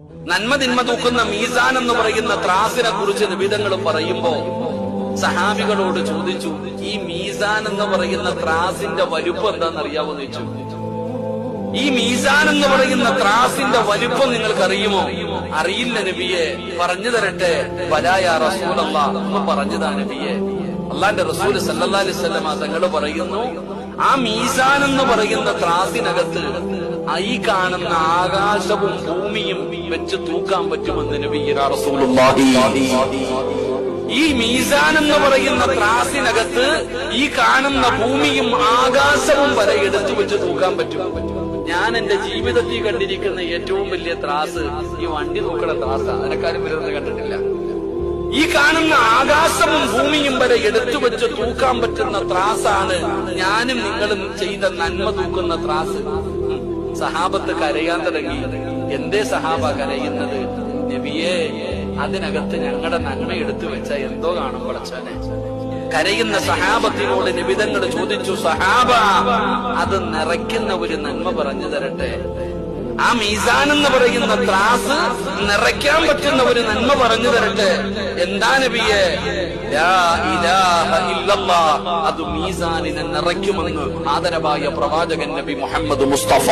നന്മ തിന്മ തൂക്കുന്ന മീസാൻ എന്ന് പറയുന്ന ത്രാസിനെ കുറിച്ച് നിബിധങ്ങൾ പറയുമ്പോ സഹാബികളോട് ചോദിച്ചു ഈ മീസാൻ എന്ന് പറയുന്ന ത്രാസിന്റെ വലുപ്പം എന്താണെന്ന് അറിയാവോ എന്ന് ചോദിച്ചു. ഈ മീസാൻ എന്ന് പറയുന്ന ത്രാസിന്റെ വലുപ്പം നിങ്ങൾക്കറിയുമോ? അറിയില്ല നബിയെ പറഞ്ഞു തരട്ടെ. വലായ റസൂലല്ല ഒന്ന് പറഞ്ഞതാ നബിയെ. അള്ളാന്റെ റസൂൽ സല്ലല്ലാ അലൈഹി തങ്ങൾ പറയുന്നു ആ മീസാൻ എന്ന് പറയുന്ന ത്രാസിനകത്ത് ഐ കാണുന്ന ആകാശവും ഭൂമിയും വെച്ച് തൂക്കാൻ പറ്റുമെന്ന് ഈ മീസാൻ എന്ന് പറയുന്ന ത്രാസിനകത്ത് ഈ കാണുന്ന ഭൂമിയും ആകാശവും വരെ എടുത്തു വെച്ച് തൂക്കാൻ പറ്റും. ഞാൻ എന്റെ ജീവിതത്തിൽ കണ്ടിരിക്കുന്ന ഏറ്റവും വലിയ ത്രാസ് ഈ വണ്ടി തൂക്കണ ത്രാസ്. അതിനെക്കാരും വരുന്നത് കണ്ടിട്ടില്ല. ഈ കാണുന്ന ആകാശവും ഭൂമിയും വരെ എടുത്തു വെച്ച് തൂക്കാൻ പറ്റുന്ന ത്രാസാണ് ഞാനും നിങ്ങളും ചെയ്ത നന്മ തൂക്കുന്ന ത്രാസ്. സഹാബത്ത് കരയാൻ തുടങ്ങി. എന്തേ സഹാബ കരയുന്നത്? നബിയേ അതിനകത്ത് ഞങ്ങളുടെ നന്മ എടുത്തു വെച്ച എന്തോ കാണും പടച്ചോനെ കരയുന്ന സഹാബത്തിനോട് നിബിതങ്ങൾ ചോദിച്ചു സഹാബ അത് നിറയ്ക്കുന്ന ഒരു നന്മ പറഞ്ഞു തരട്ടെ? ആ മീസാൻ എന്ന് പറയുന്ന ത്രാസ് നിറയ്ക്കാൻ പറ്റുന്ന ഒരു നന്മ പറഞ്ഞു തരട്ടെ. എന്താ നബിയെ. അത് മീസാനിനെ നിറയ്ക്കുമെന്ന് ആദരവായ പ്രവാചകൻ നബി മുഹമ്മദ് മുസ്തഫ.